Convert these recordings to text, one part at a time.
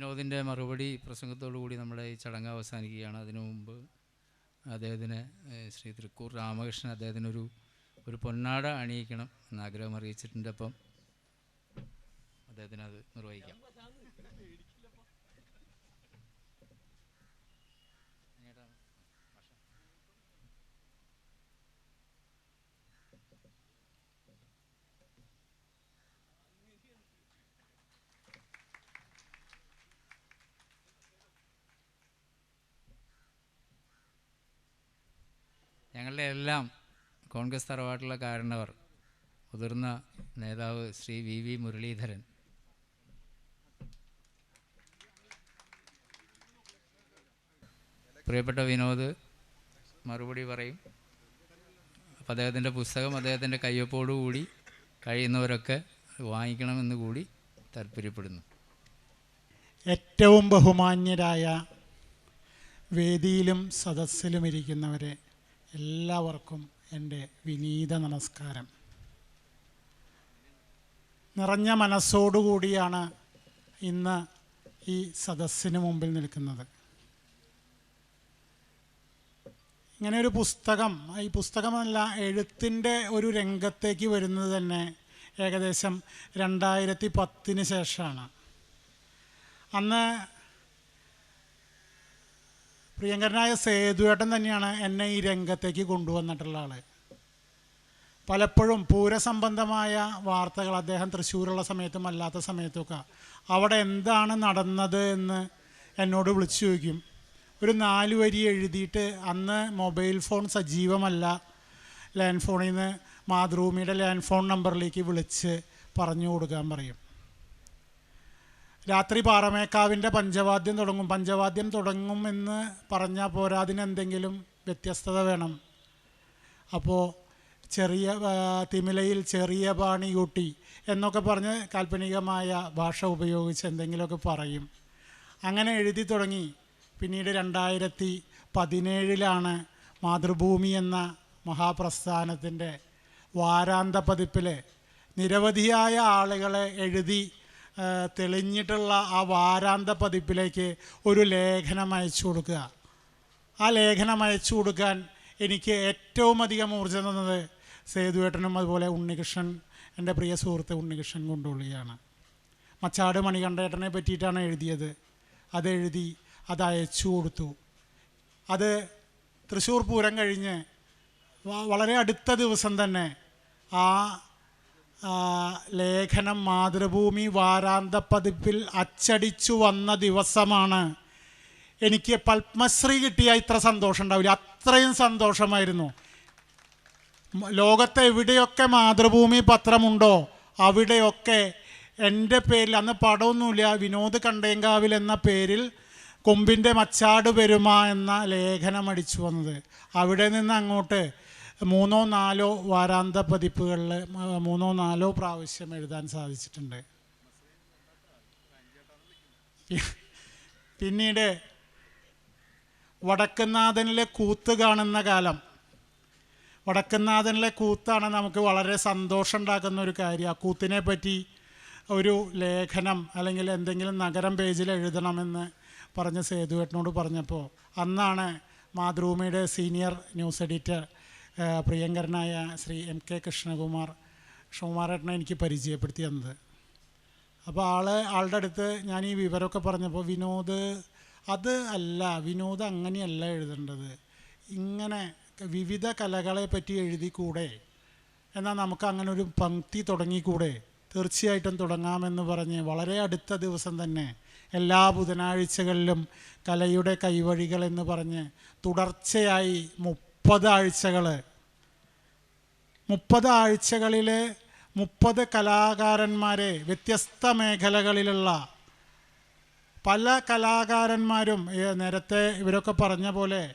വിനോദിന്റെ മറുപടി പ്രസംഗത്തോടു കൂടി നമ്മുടെ ഈ ചടങ്ങ് അവസാനിക്കുകയാണ്. അതിനു മുമ്പ് അദ്ദേഹത്തിന് ശ്രീ തൃക്കൂർ രാമകൃഷ്ണൻ അദ്ദേഹത്തിനൊരു ഒരു പൊന്നാട അണിയിക്കണം എന്നാഗ്രഹം അറിയിച്ചിട്ടുണ്ട് അപ്പം അദ്ദേഹത്തിനത് നിർവഹിക്കാം. ഞങ്ങളുടെ എല്ലാം കോൺഗ്രസ് തറവാട്ടിലെ കാരണവർ മുതിർന്ന നേതാവ് ശ്രീ വി വി മുരളീധരൻ. പ്രിയപ്പെട്ട വിനോദ് മറുപടി പറയും. അപ്പോൾ അദ്ദേഹത്തിന്റെ പുസ്തകം അദ്ദേഹത്തിന്റെ കയ്യൊപ്പോടുകൂടി കഴിയുന്നവരൊക്കെ വാങ്ങിക്കണമെന്ന് കൂടി താല്പര്യപ്പെടുന്നു. ഏറ്റവും ബഹുമാന്യരായ വേദിയിലും സദസ്സിലും ഇരിക്കുന്നവരെ എല്ലാവർക്കും എന്റെ വിനീത നമസ്കാരം. നിറഞ്ഞ മനസ്സോടുകൂടിയാണ് ഇന്ന് ഈ സദസ്സിന് മുമ്പിൽ നിൽക്കുന്നത്. ഇങ്ങനെ ഒരു പുസ്തകം ഈ പുസ്തകമല്ല എഴുത്തിന്റെ ഒരു രംഗത്തേക്ക് വരുന്നത് തന്നെ ഏകദേശം രണ്ടായിരത്തി പത്തിന് ശേഷമാണ്. അന്ന് പ്രിയങ്കരനായ സേതുവേട്ടൻ തന്നെയാണ് എന്നെ ഈ രംഗത്തേക്ക് കൊണ്ടുവന്നിട്ടുള്ള ആൾ പലപ്പോഴും പൂരസംബന്ധമായ വാർത്തകൾ അദ്ദേഹം തൃശ്ശൂരുള്ള സമയത്തും അല്ലാത്ത സമയത്തുമൊക്കെ അവിടെ എന്താണ് നടന്നത് എന്ന് എന്നോട് വിളിച്ചു ചോദിക്കും. ഒരു നാല് വരി എഴുതിയിട്ട് അന്ന് മൊബൈൽ ഫോൺ സജീവമല്ല. ലാൻഡ് ഫോണിൽ നിന്ന് മാതൃഭൂമിയുടെ ലാൻഡ് ഫോൺ നമ്പറിലേക്ക് വിളിച്ച് പറഞ്ഞു കൊടുക്കാൻ പറയും. രാത്രി പാറമേക്കാവിന്റെ പഞ്ചവാദ്യം തുടങ്ങും. പഞ്ചവാദ്യം തുടങ്ങും എന്ന് പറഞ്ഞാൽ പോരാ അതിനെന്തെങ്കിലും വ്യത്യസ്തത വേണം. അപ്പോൾ ചെറിയ തിമിലയിൽ ചെറിയ പാണി കൂട്ടി എന്നൊക്കെ പറഞ്ഞ് കാൽപ്പനികമായ ഭാഷ ഉപയോഗിച്ച് എന്തെങ്കിലുമൊക്കെ പറയും. അങ്ങനെ എഴുതി തുടങ്ങി. പിന്നീട് രണ്ടായിരത്തി പതിനേഴിലാണ് മാതൃഭൂമി എന്ന മഹാപ്രസ്ഥാനത്തിന്റെ വാരാന്ത പതിപ്പിൽ നിരവധിയായ ആളുകളെ എഴുതി തെളിഞ്ഞിട്ടുള്ള ആ വാരാന്ത പതിപ്പിലേക്ക് ഒരു ലേഖനം അയച്ചു കൊടുക്കുക. ആ ലേഖനം അയച്ചു കൊടുക്കാൻ എനിക്ക് ഏറ്റവും അധികം ഊർജം തന്നത് സേതുവേട്ടനും അതുപോലെ ഉണ്ണികൃഷ്ണൻ എന്റെ പ്രിയ സുഹൃത്ത് ഉണ്ണികൃഷ്ണൻ കൊണ്ടുള്ളിയാണ്. മച്ചാട് മണികണ്ഠേട്ടനെ പറ്റിയിട്ടാണ് എഴുതിയത്. അതെഴുതി അത് അയച്ചു കൊടുത്തു. അത് തൃശ്ശൂർ പൂരം കഴിഞ്ഞ് വളരെ അടുത്ത ദിവസം തന്നെ ആ, ലേഖനം മാതൃഭൂമി വാരാന്ത പതിപ്പിൽ അച്ചടിച്ചു വന്ന ദിവസമാണ്. എനിക്ക് പത്മശ്രീ കിട്ടിയ ഇത്ര സന്തോഷം ഉണ്ടാവില്ല. അത്രയും സന്തോഷമായിരുന്നു. ലോകത്തെ എവിടെയൊക്കെ മാതൃഭൂമി പത്രമുണ്ടോ അവിടെയൊക്കെ എന്റെ പേരിൽ അന്ന് പടമൊന്നുമില്ല വിനോദ് കണ്ടേങ്കാവിൽ എന്ന പേരിൽ കൊമ്പിന്റെ മച്ചാട് പെരുമ എന്ന ലേഖനം അടിച്ചു വന്നത്. അവിടെ നിന്ന് അങ്ങോട്ട് മൂന്നോ നാലോ വാരാന്ത പതിപ്പുകളിൽ മൂന്നോ നാലോ പ്രാവശ്യം എഴുതാൻ സാധിച്ചിട്ടുണ്ട്. പിന്നീട് വടക്കുന്നാഥനിലെ കൂത്ത് കാണുന്ന കാലം. വടക്കുന്നാഥനിലെ കൂത്താണ് നമുക്ക് വളരെ സന്തോഷം ഉണ്ടാക്കുന്ന ഒരു കാര്യം. ആ കൂത്തിനെ പറ്റി ഒരു ലേഖനം അല്ലെങ്കിൽ എന്തെങ്കിലും നഗരം പേജിൽ എഴുതണമെന്ന് പറഞ്ഞ് സേതുവേട്ടനോട് പറഞ്ഞപ്പോൾ അന്നാണ് മാതൃഭൂമിയുടെ സീനിയർ ന്യൂസ് എഡിറ്റർ പ്രിയങ്കരനായ ശ്രീ എം കെ കൃഷ്ണകുമാർ ഷോമാരേട്ടനെ എനിക്ക് പരിചയപ്പെടുത്തി തന്നത്. അപ്പോൾ ആൾ ആളുടെ അടുത്ത് ഞാൻ ഈ വിവരമൊക്കെ പറഞ്ഞപ്പോൾ വിനോദ് അത് അല്ല വിനോദ് അങ്ങനെയല്ല എഴുതേണ്ടത്. ഇങ്ങനെ വിവിധ കലകളെ പറ്റി എഴുതിക്കൂടെ? എന്നാൽ നമുക്ക് അങ്ങനെ ഒരു പങ്ക്തി തുടങ്ങിക്കൂടെ? തീർച്ചയായിട്ടും തുടങ്ങാമെന്ന് പറഞ്ഞ് വളരെ അടുത്ത ദിവസം തന്നെ എല്ലാ ബുധനാഴ്ചകളിലും കലയുടെ കൈവഴികൾ എന്ന് പറഞ്ഞ് തുടർച്ചയായി മുപ്പത് ആഴ്ചകൾ മുപ്പത് ആഴ്ചകളിലെ മുപ്പത് കലാകാരന്മാരെ വ്യത്യസ്ത മേഖലകളിലുള്ള പല കലാകാരന്മാരും നേരത്തെ ഇവരൊക്കെ പറഞ്ഞ പോലെ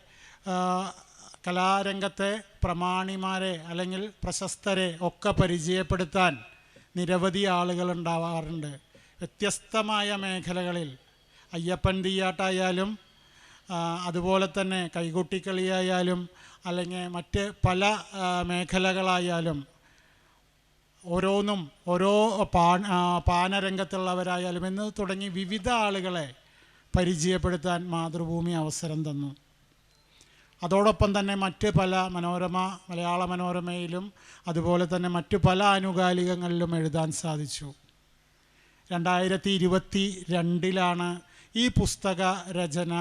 കലാരംഗത്തെ പ്രമാണിമാരെ അല്ലെങ്കിൽ പ്രശസ്തരെ ഒക്കെ പരിചയപ്പെടുത്താൻ നിരവധി ആളുകൾ ഉണ്ടാവാറുണ്ട്. വ്യത്യസ്തമായ മേഖലകളിൽ അയ്യപ്പൻ തീയാട്ടായാലും അതുപോലെ തന്നെ കൈകൊട്ടിക്കളിയായാലും അല്ലെങ്കിൽ മറ്റ് പല മേഖലകളായാലും ഓരോന്നും ഓരോ പാനരംഗത്തുള്ളവരായാലും എന്ന് തുടങ്ങി വിവിധ ആളുകളെ പരിചയപ്പെടുത്താൻ മാതൃഭൂമി അവസരം തന്നു. അതോടൊപ്പം തന്നെ മറ്റ് പല മനോരമ മലയാള മനോരമയിലും അതുപോലെ തന്നെ മറ്റു പല ആനുകാലികങ്ങളിലും എഴുതാൻ സാധിച്ചു. രണ്ടായിരത്തി ഇരുപത്തി രണ്ടിലാണ് ഈ പുസ്തക രചന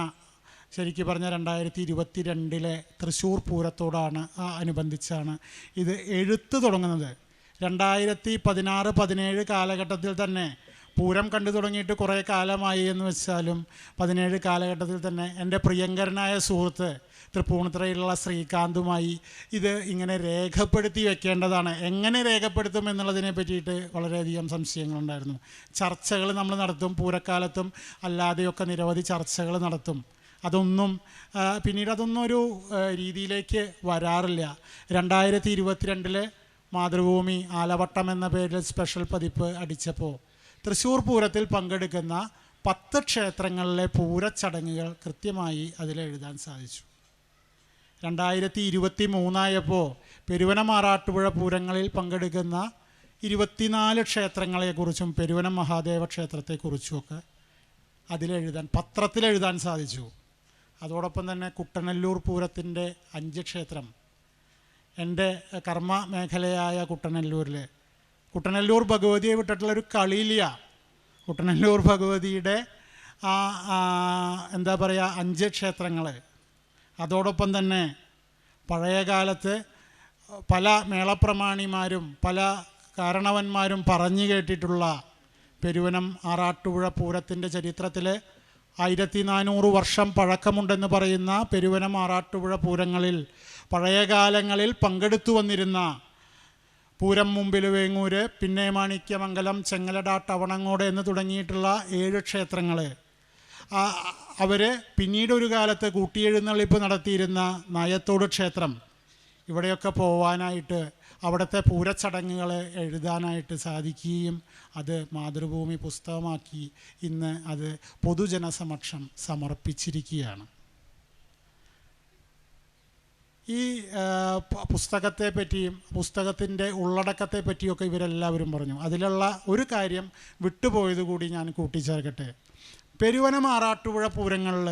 ശരിക്കും പറഞ്ഞാൽ രണ്ടായിരത്തി ഇരുപത്തി രണ്ടിലെ തൃശ്ശൂർ പൂരത്തോടാണ് ആ അനുബന്ധിച്ചാണ് ഇത് എഴുത്ത് തുടങ്ങുന്നത്. രണ്ടായിരത്തി പതിനാറ് പതിനേഴ് കാലഘട്ടത്തിൽ തന്നെ പൂരം കണ്ടു തുടങ്ങിയിട്ട് കുറേ കാലമായി എന്ന് വെച്ചാലും പതിനേഴ് കാലഘട്ടത്തിൽ തന്നെ എന്റെ പ്രിയങ്കരനായ സുഹൃത്ത് തൃപ്പൂണിത്തുറയിലുള്ള ശ്രീകാന്തുമായി ഇത് ഇങ്ങനെ രേഖപ്പെടുത്തി വെക്കേണ്ടതാണ്. എങ്ങനെ രേഖപ്പെടുത്തും എന്നുള്ളതിനെ പറ്റിയിട്ട് വളരെയധികം സംശയങ്ങളുണ്ടായിരുന്നു. ചർച്ചകൾ നമ്മൾ നടത്തും പൂരക്കാലത്തും അല്ലാതെയൊക്കെ നിരവധി ചർച്ചകൾ നടത്തും. അതൊന്നും പിന്നീട് അതൊന്നും ഒരു രീതിയിലേക്ക് വരാറില്ല. രണ്ടായിരത്തി ഇരുപത്തിരണ്ടിലെ മാതൃഭൂമി ആലവട്ടം എന്ന പേരിൽ സ്പെഷ്യൽ പതിപ്പ് അടിച്ചപ്പോൾ തൃശ്ശൂർ പൂരത്തിൽ പങ്കെടുക്കുന്ന പത്ത് ക്ഷേത്രങ്ങളിലെ പൂരച്ചടങ്ങുകൾ കൃത്യമായി അതിലെഴുതാൻ സാധിച്ചു. രണ്ടായിരത്തി ഇരുപത്തി മൂന്നായപ്പോൾ പെരുവന മാറാട്ടുപുഴ പൂരങ്ങളിൽ പങ്കെടുക്കുന്ന ഇരുപത്തിനാല് ക്ഷേത്രങ്ങളെക്കുറിച്ചും പെരുവനം മഹാദേവ ക്ഷേത്രത്തെക്കുറിച്ചുമൊക്കെ അതിലെഴുതാൻ പത്രത്തിലെഴുതാൻ സാധിച്ചു. അതോടൊപ്പം തന്നെ കുട്ടനല്ലൂർ പൂരത്തിന്റെ അഞ്ച് ക്ഷേത്രം എന്റെ കർമ്മ മേഖലയായ കുട്ടനല്ലൂരിൽ കുട്ടനല്ലൂർ ഭഗവതിയെ വിട്ടിട്ടുള്ളൊരു കളിയില്ല. കുട്ടനല്ലൂർ ഭഗവതിയുടെ ആ എന്താ പറയുക അഞ്ച് ക്ഷേത്രങ്ങൾ അതോടൊപ്പം തന്നെ പഴയ കാലത്ത് പല മേളപ്രമാണിമാരും പല കാരണവന്മാരും പറഞ്ഞു കേട്ടിട്ടുള്ള പെരുവനം ആറാട്ടുപുഴ പൂരത്തിന്റെ ചരിത്രത്തിൽ ആയിരത്തി നാനൂറ് വർഷം പഴക്കമുണ്ടെന്ന് പറയുന്ന പെരുവന മാറാട്ടുപുഴ പൂരങ്ങളിൽ പഴയകാലങ്ങളിൽ പങ്കെടുത്തു വന്നിരുന്ന പൂരം മുമ്പിൽ വേങ്ങൂര് പിന്നെ മാണിക്യമംഗലം ചെങ്ങലട ടവണങ്ങോട് എന്ന് തുടങ്ങിയിട്ടുള്ള ഏഴ് ക്ഷേത്രങ്ങൾ. അവർ പിന്നീട് ഒരു കാലത്ത് കൂട്ടിയെഴുന്നള്ളിപ്പ് നടത്തിയിരുന്ന നായത്തോട് ക്ഷേത്രം. ഇവിടെയൊക്കെ പോവാനായിട്ട് അവിടുത്തെ പൂരച്ചടങ്ങുകൾ എഴുതാനായിട്ട് സാധിക്കുകയും അത് മാതൃഭൂമി പുസ്തകമാക്കി ഇന്ന് അത് പൊതുജനസമക്ഷം സമർപ്പിച്ചിരിക്കുകയാണ്. ഈ പുസ്തകത്തെ പറ്റിയും പുസ്തകത്തിന്റെ ഉള്ളടക്കത്തെ പറ്റിയൊക്കെ ഇവരെല്ലാവരും പറഞ്ഞു. അതിലുള്ള ഒരു കാര്യം വിട്ടുപോയത് കൂടി ഞാൻ കൂട്ടിച്ചേർക്കട്ടെ. പെരുവനം ആറാട്ടുപുഴ പൂരങ്ങളിൽ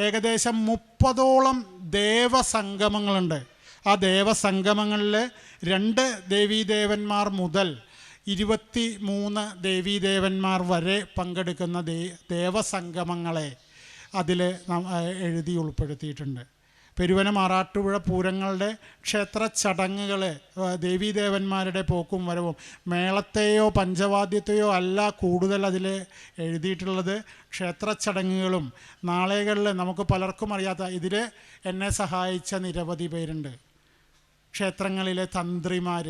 ഏകദേശം മുപ്പതോളം ദേവസംഗമങ്ങളുണ്ട്. ആ ദേവസംഗമങ്ങളിൽ രണ്ട് ദേവീദേവന്മാർ മുതൽ ഇരുപത്തി മൂന്ന് ദേവീദേവന്മാർ വരെ പങ്കെടുക്കുന്ന ദേ ദേവസംഗമങ്ങളെ അതിൽ എഴുതി ഉൾപ്പെടുത്തിയിട്ടുണ്ട്. പെരുവന മാറാട്ടുപുഴ പൂരങ്ങളുടെ ക്ഷേത്ര ചടങ്ങുകൾ ദേവീദേവന്മാരുടെ പോക്കും വരവും മേളത്തെയോ പഞ്ചവാദ്യത്തെയോ അല്ല കൂടുതൽ അതിൽ എഴുതിയിട്ടുള്ളത് ക്ഷേത്ര ചടങ്ങുകളും. നാളെകളിൽ നമുക്ക് പലർക്കും അറിയാത്ത ഇതിൽ എന്നെ സഹായിച്ച നിരവധി പേരുണ്ട്. ക്ഷേത്രങ്ങളിലെ തന്ത്രിമാർ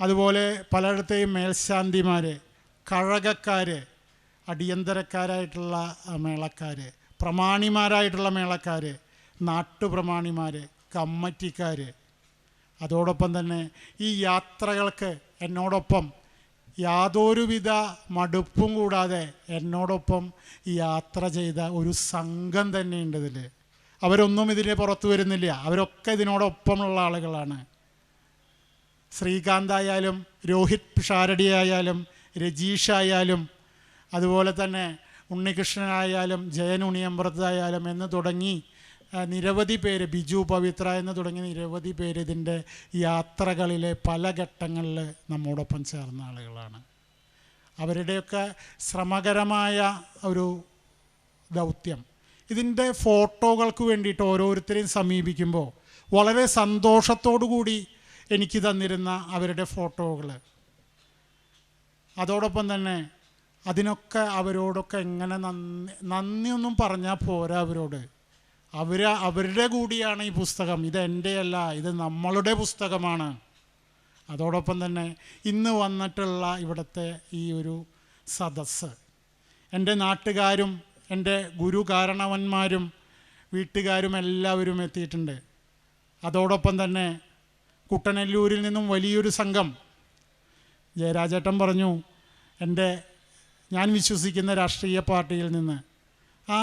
അതുപോലെ പലയിടത്തെയും മേൽശാന്തിമാർ കഴകക്കാർ അടിയന്തരക്കാരായിട്ടുള്ള മേളക്കാർ പ്രമാണിമാരായിട്ടുള്ള മേളക്കാർ നാട്ടുപ്രമാണിമാർ കമ്മറ്റിക്കാർ അതോടൊപ്പം തന്നെ ഈ യാത്രകൾക്ക് എന്നോടൊപ്പം യാതൊരുവിധ മടുപ്പും കൂടാതെ എന്നോടൊപ്പം യാത്ര ചെയ്ത ഒരു സംഘം തന്നെയുണ്ട് ഇതിൽ അവരൊന്നും ഇതിന് പുറത്തു വരുന്നില്ല. അവരൊക്കെ ഇതിനോടൊപ്പമുള്ള ആളുകളാണ്. ശ്രീകാന്തായാലും രോഹിത് പിഷാരടി ആയാലും രജീഷ് ആയാലും അതുപോലെ തന്നെ ഉണ്ണികൃഷ്ണനായാലും ജയൻ ഉണിയമ്പ്രത്തായാലും എന്ന് തുടങ്ങി നിരവധി പേര് ബിജു പവിത്ര എന്ന് തുടങ്ങി നിരവധി പേര് ഇതിന്റെ യാത്രകളിലെ പല ഘട്ടങ്ങളിൽ നമ്മോടൊപ്പം ചേർന്ന ആളുകളാണ്. അവരുടെയൊക്കെ ശ്രമകരമായ ഒരു ദൗത്യം. ഇതിന്റെ ഫോട്ടോകൾക്ക് വേണ്ടിയിട്ട് ഓരോരുത്തരെയും സമീപിക്കുമ്പോൾ വളരെ സന്തോഷത്തോടു കൂടി എനിക്ക് തന്നിരുന്ന അവരുടെ ഫോട്ടോകൾ. അതോടൊപ്പം തന്നെ അതിനൊക്കെ അവരോടൊക്കെ എങ്ങനെ നന്ദി നന്ദിയൊന്നും പറഞ്ഞാൽ പോരാ അവരോട്. അവർ അവരുടെ കൂടിയാണ് ഈ പുസ്തകം. ഇത് എന്റെയല്ല ഇത് നമ്മളുടെ പുസ്തകമാണ്. അതോടൊപ്പം തന്നെ ഇന്ന് വന്നിട്ടുള്ള ഇവിടുത്തെ ഈ ഒരു സദസ്സ്. എന്റെ നാട്ടുകാരും എന്റെ ഗുരു കാരണവന്മാരും വീട്ടുകാരും എല്ലാവരും എത്തിയിട്ടുണ്ട്. അതോടൊപ്പം തന്നെ കുട്ടനെല്ലൂരിൽ നിന്നും വലിയൊരു സംഘം ജയരാജേട്ടൻ പറഞ്ഞു എന്റെ ഞാൻ വിശ്വസിക്കുന്ന രാഷ്ട്രീയ പാർട്ടിയിൽ നിന്ന് ആ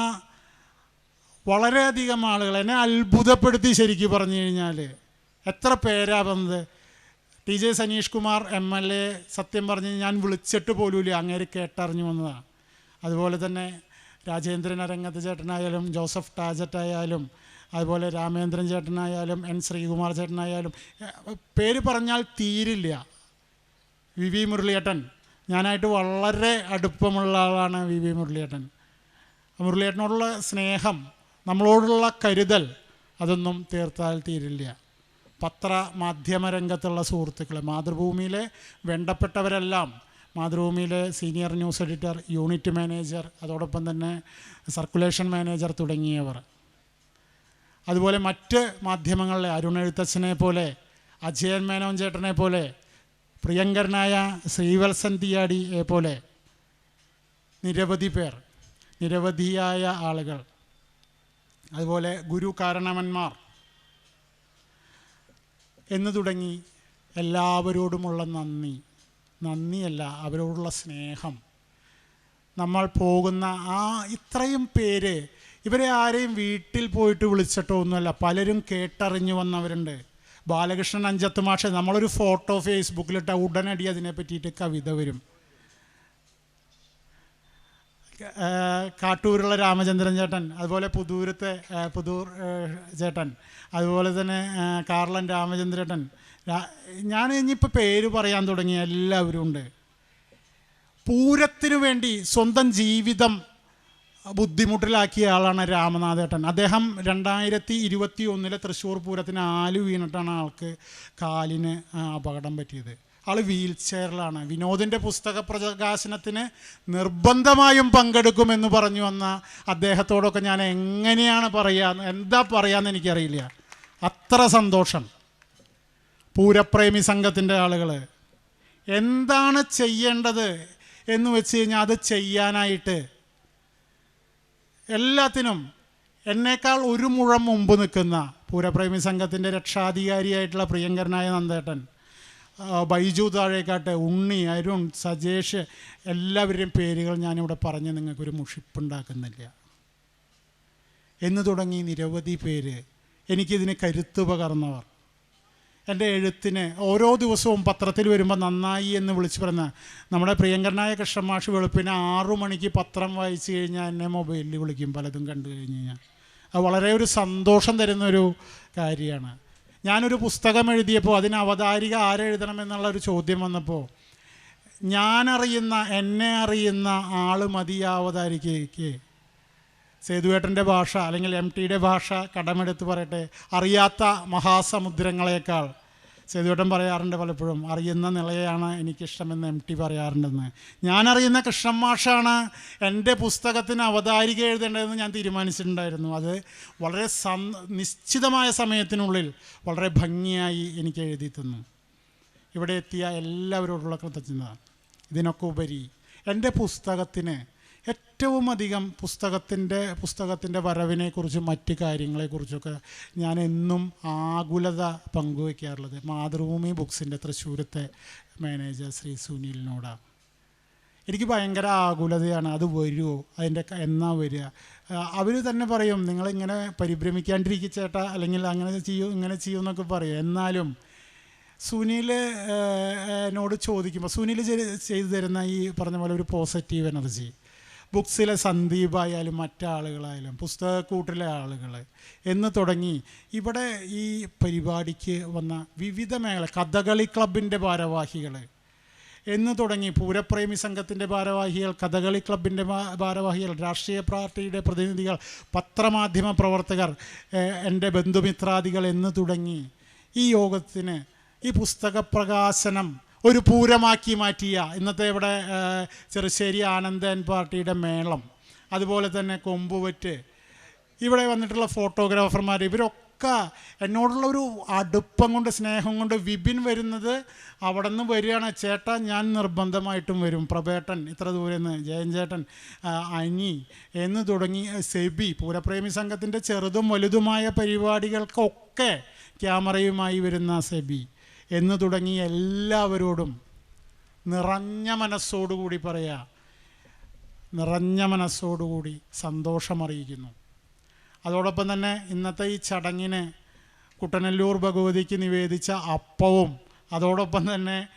വളരെയധികം ആളുകൾ എന്നെ അത്ഭുതപ്പെടുത്തി ശരിക്കും പറഞ്ഞു കഴിഞ്ഞാൽ എത്ര പേരാ വന്നത്? T J Saneesh Kumar M L A സത്യം പറഞ്ഞ് ഞാൻ വിളിച്ചിട്ട് പോലുമില്ല അങ്ങേര് കേട്ടറിഞ്ഞു വന്നതാണ് അതുപോലെ തന്നെ രാജേന്ദ്രൻ അരങ്ങത്ത് ചേട്ടനായാലും ജോസഫ് ടാജറ്റ് ആയാലും അതുപോലെ രാമേന്ദ്രൻ ചേട്ടനായാലും എൻ ശ്രീകുമാർ ചേട്ടനായാലും പേര് പറഞ്ഞാൽ തീരില്ല. വി വി മുരളിയേട്ടൻ. ഞാനായിട്ട് വളരെ അടുപ്പമുള്ള ആളാണ് വി വി മുരളിയേട്ടൻ. മുരളിയേട്ടനോടുള്ള സ്നേഹം നമ്മളോടുള്ള കരുതൽ അതൊന്നും തീർത്താൽ തീരില്ല. പത്ര മാധ്യമ രംഗത്തുള്ള സുഹൃത്തുക്കൾ മാതൃഭൂമിയിലെ വേണ്ടപ്പെട്ടവരെല്ലാം മാതൃഭൂമിയിലെ senior news editor unit manager അതോടൊപ്പം തന്നെ സർക്കുലേഷൻ മാനേജർ തുടങ്ങിയവർ. അതുപോലെ മറ്റ് മാധ്യമങ്ങളിലെ അരുൺ എഴുത്തച്ഛനെ പോലെ അജയൻ മേനോൻ ചേട്ടനെ പോലെ പ്രിയങ്കരനായ ശ്രീവത്സൻ തിയാടിയെ പോലെ നിരവധി പേർ നിരവധിയായ ആളുകൾ. അതുപോലെ ഗുരു കാരണവന്മാർ എന്ന് തുടങ്ങി എല്ലാവരോടുമുള്ള നന്ദി. നന്ദിയല്ല അവരോടുള്ള സ്നേഹം. നമ്മൾ പോകുന്ന ആ ഇത്രയും പേര് ഇവരെ ആരെയും വീട്ടിൽ പോയിട്ട് വിളിച്ചിട്ടോ ഒന്നുമല്ല പലരും കേട്ടറിഞ്ഞു വന്നവരുണ്ട്. ബാലകൃഷ്ണൻ അഞ്ചത്ത് മാഷെ നമ്മളൊരു ഫോട്ടോ ഫേസ്ബുക്കിലിട്ട ഉടനടി അതിനെ പറ്റിയിട്ട് കവിത വരും. കാട്ടൂരുള്ള രാമചന്ദ്രൻ ചേട്ടൻ അതുപോലെ പുതൂരത്തെ പുതൂർ ചേട്ടൻ അതുപോലെ തന്നെ കാർളൻ രാമചന്ദ്രേട്ടൻ ഞാൻ ഇനിയിപ്പോൾ പേര് പറയാൻ തുടങ്ങിയ എല്ലാവരും ഉണ്ട്. പൂരത്തിനു വേണ്ടി സ്വന്തം ജീവിതം ബുദ്ധിമുട്ടിലാക്കിയ ആളാണ് രാമനാഥേട്ടൻ. അദ്ദേഹം രണ്ടായിരത്തി ഇരുപത്തി ഒന്നിലെ തൃശ്ശൂർ പൂരത്തിന് ആൽ വീണിട്ടാണ് ആൾക്ക് കാലിന് അപകടം പറ്റിയത്. ആൾ വീൽ ചെയറിലാണ്. വിനോദിന്റെ പുസ്തക പ്രകാശനത്തിന് നിർബന്ധമായും പങ്കെടുക്കുമെന്ന് പറഞ്ഞു വന്ന അദ്ദേഹത്തോടൊക്കെ ഞാൻ എങ്ങനെയാണ് പറയുക എന്താ പറയാന്ന് എനിക്കറിയില്ല. അത്ര സന്തോഷം. പൂരപ്രേമി സംഘത്തിന്റെ ആളുകൾ എന്താണ് ചെയ്യേണ്ടത് എന്ന് വെച്ച് കഴിഞ്ഞാൽ അത് ചെയ്യാനായിട്ട് എല്ലാത്തിനും എന്നേക്കാൾ ഒരു മുഴം മുമ്പ് നിൽക്കുന്ന പൂരപ്രേമി സംഘത്തിന്റെ രക്ഷാധികാരിയായിട്ടുള്ള പ്രിയങ്കരനായ നന്ദേട്ടൻ ബൈജു താഴേക്കാട്ട് ഉണ്ണി അരുൺ സജേഷ് എല്ലാവരുടെയും പേരുകൾ ഞാനിവിടെ പറഞ്ഞ് നിങ്ങൾക്കൊരു മുഷിപ്പുണ്ടാക്കുന്നില്ല. എന്ന് തുടങ്ങി നിരവധി പേര് എനിക്കിതിന് കരുത്ത് പകർന്നവർ. എന്റെ എഴുത്തിന് ഓരോ ദിവസവും പത്രത്തിൽ വരുമ്പോൾ നന്നായി എന്ന് വിളിച്ച് പറഞ്ഞ നമ്മുടെ പ്രിയങ്കരനായ കൃഷ്ണമാഷ് വെളുപ്പിന് ആറു മണിക്ക് പത്രം വായിച്ചു കഴിഞ്ഞാൽ എന്നെ മൊബൈലിൽ വിളിക്കും പലതും കണ്ടു കഴിഞ്ഞ് കഴിഞ്ഞാൽ അത് വളരെ ഒരു സന്തോഷം തരുന്നൊരു കാര്യമാണ്. ഞാനൊരു പുസ്തകം എഴുതിയപ്പോൾ അതിന് അവതാരിക ആരെഴുതണമെന്നുള്ള ഒരു ചോദ്യം വന്നപ്പോൾ ഞാനറിയുന്ന എന്നെ അറിയുന്ന ആൾ മതിയാവതാരിക്ക് സേതുവേട്ടന്റെ ഭാഷ അല്ലെങ്കിൽ എം ടിയുടെ ഭാഷ കടമെടുത്ത് പറയട്ടെ അറിയാത്ത മഹാസമുദ്രങ്ങളെക്കാൾ സേതുവേട്ടൻ പറയാറുണ്ട് പലപ്പോഴും അറിയുന്ന നിലയാണ് എനിക്കിഷ്ടമെന്ന് എം ടി പറയാറുണ്ടെന്ന്. ഞാനറിയുന്ന കൃഷ്ണൻ മാഷാണ് എന്റെ പുസ്തകത്തിന് അവതാരിക എഴുതേണ്ടതെന്ന് ഞാൻ തീരുമാനിച്ചിട്ടുണ്ടായിരുന്നു. അത് വളരെ സം നിശ്ചിതമായ സമയത്തിനുള്ളിൽ വളരെ ഭംഗിയായി എനിക്ക് എഴുതി തന്നു. ഇവിടെ എത്തിയ എല്ലാവരോടുള്ള കൃതജ്ഞത. ഇതിനൊക്കെ ഉപരി എന്റെ പുസ്തകത്തിന് ഏറ്റവും അധികം പുസ്തകത്തിന്റെ പുസ്തകത്തിന്റെ വരവിനെക്കുറിച്ചും മറ്റ് കാര്യങ്ങളെക്കുറിച്ചൊക്കെ ഞാൻ എന്നും ആകുലത പങ്കുവയ്ക്കാറുള്ളത് മാതൃഭൂമി ബുക്സിന്റെ തൃശ്ശൂരത്തെ മാനേജർ ശ്രീ സുനിലിനോടാണ് എനിക്ക് ഭയങ്കര ആകുലതയാണ്. അത് വരുമോ അതിന്റെ എന്നാ വരിക? അവർ തന്നെ പറയും നിങ്ങളിങ്ങനെ പരിഭ്രമിക്കാണ്ടിരിക്കുക ചേട്ടാ അല്ലെങ്കിൽ അങ്ങനെ ചെയ്യൂ ഇങ്ങനെ ചെയ്യൂ എന്നൊക്കെ പറയും. എന്നാലും സുനിൽ എന്നോട് ചോദിക്കുമ്പോൾ സുനിൽ ചെയ്തു തരുന്ന ഈ പറഞ്ഞ പോലെ ഒരു പോസിറ്റീവ് എനർജി ബുക്സിലെ സന്ദീപായാലും മറ്റാളുകളായാലും പുസ്തകക്കൂട്ടിലെ ആളുകൾ എന്ന് തുടങ്ങി ഇവിടെ ഈ പരിപാടിക്ക് വന്ന വിവിധ മേഖല കഥകളി ക്ലബിന്റെ ഭാരവാഹികൾ എന്ന് തുടങ്ങി പൂരപ്രേമി സംഘത്തിന്റെ ഭാരവാഹികൾ കഥകളി ക്ലബിന്റെ ഭാരവാഹികൾ രാഷ്ട്രീയ പാർട്ടിയുടെ പ്രതിനിധികൾ പത്രമാധ്യമ പ്രവർത്തകർ എന്റെ ബന്ധുമിത്രാദികൾ എന്ന് തുടങ്ങി ഈ യോഗത്തിന് ഈ പുസ്തക പ്രകാശനം ഒരു പൂരമാക്കി മാറ്റിയ. ഇന്നത്തെ ഇവിടെ ചെറുശ്ശേരി ആനന്ദൻ പാർട്ടിയുടെ മേളം അതുപോലെ തന്നെ കൊമ്പുവറ്റ്. ഇവിടെ വന്നിട്ടുള്ള ഫോട്ടോഗ്രാഫർമാർ ഇവരൊക്കെ എന്നോടുള്ള ഒരു അടുപ്പം കൊണ്ട് സ്നേഹം കൊണ്ട് വിപിൻ വരുന്നത് അവിടെ നിന്ന് വരികയാണ്. ചേട്ടാ ഞാൻ നിർബന്ധമായിട്ടും വരും. പ്രഭേട്ടൻ ഇത്ര ദൂരെ നിന്ന് ജയൻ ചേട്ടൻ അനി എന്ന് തുടങ്ങി സെബി പൂരപ്രേമി സംഘത്തിന്റെ ചെറുതും വലുതുമായ പരിപാടികൾക്കൊക്കെ ക്യാമറയുമായി വരുന്ന സെബി. എന്ന് തുടങ്ങി എല്ലാവരോടും നിറഞ്ഞ മനസ്സോടുകൂടി പറയാ. നിറഞ്ഞ മനസ്സോടുകൂടി സന്തോഷമറിയിക്കുന്നു. അതോടൊപ്പം തന്നെ ഇന്നത്തെ ഈ ചടങ്ങിന് കുട്ടനല്ലൂർ ഭഗവതിക്ക് നിവേദിച്ച അപ്പവും അതോടൊപ്പം തന്നെ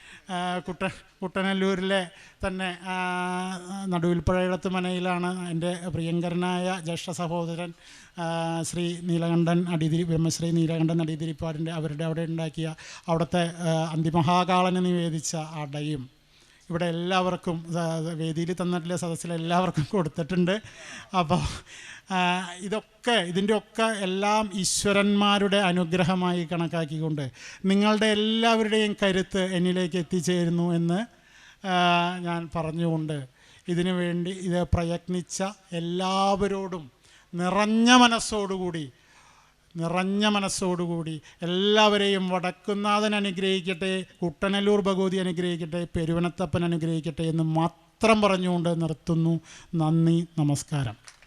കുട്ട കുട്ടനല്ലൂരിലെ തന്നെ നടുവിൽപ്പുഴയിടത്ത് മനയിലാണ് എന്റെ പ്രിയങ്കരനായ ജ്യേഷ്ഠ സഹോദരൻ ശ്രീ നീലകണ്ഠൻ അടിതിരി ബ്രഹ്മശ്രീ നീലകണ്ഠൻ അടിതിരിപ്പാടിന്റെ അവരുടെ അവിടെ ഉണ്ടാക്കിയ അവിടുത്തെ അന്തിമഹാകാളന് നിവേദിച്ച അടയും. ഇവിടെ എല്ലാവർക്കും വേദിയിൽ തന്നിട്ടുള്ള സദസ്സിൽ എല്ലാവർക്കും കൊടുത്തിട്ടുണ്ട്. അപ്പോൾ ഇതൊക്കെ ഇതിന്റെ ഒക്കെ എല്ലാം ഈശ്വരന്മാരുടെ അനുഗ്രഹമായി കണക്കാക്കിക്കൊണ്ട് നിങ്ങളുടെ എല്ലാവരുടെയും കരുത്ത് എന്നിലേക്ക് എത്തിച്ചേരുന്നു എന്ന് ഞാൻ പറഞ്ഞുകൊണ്ട് ഇതിനു വേണ്ടി ഇത് പ്രയത്നിച്ച എല്ലാവരോടും നിറഞ്ഞ മനസ്സോടുകൂടി നിറഞ്ഞ മനസ്സോടുകൂടി എല്ലാവരെയും വടക്കുന്നാഥൻ അനുഗ്രഹിക്കട്ടെ കുട്ടനല്ലൂർ ഭഗവതി അനുഗ്രഹിക്കട്ടെ പെരുവനത്തപ്പൻ അനുഗ്രഹിക്കട്ടെ എന്ന് മാത്രം പറഞ്ഞുകൊണ്ട് നിർത്തുന്നു. നന്ദി നമസ്കാരം.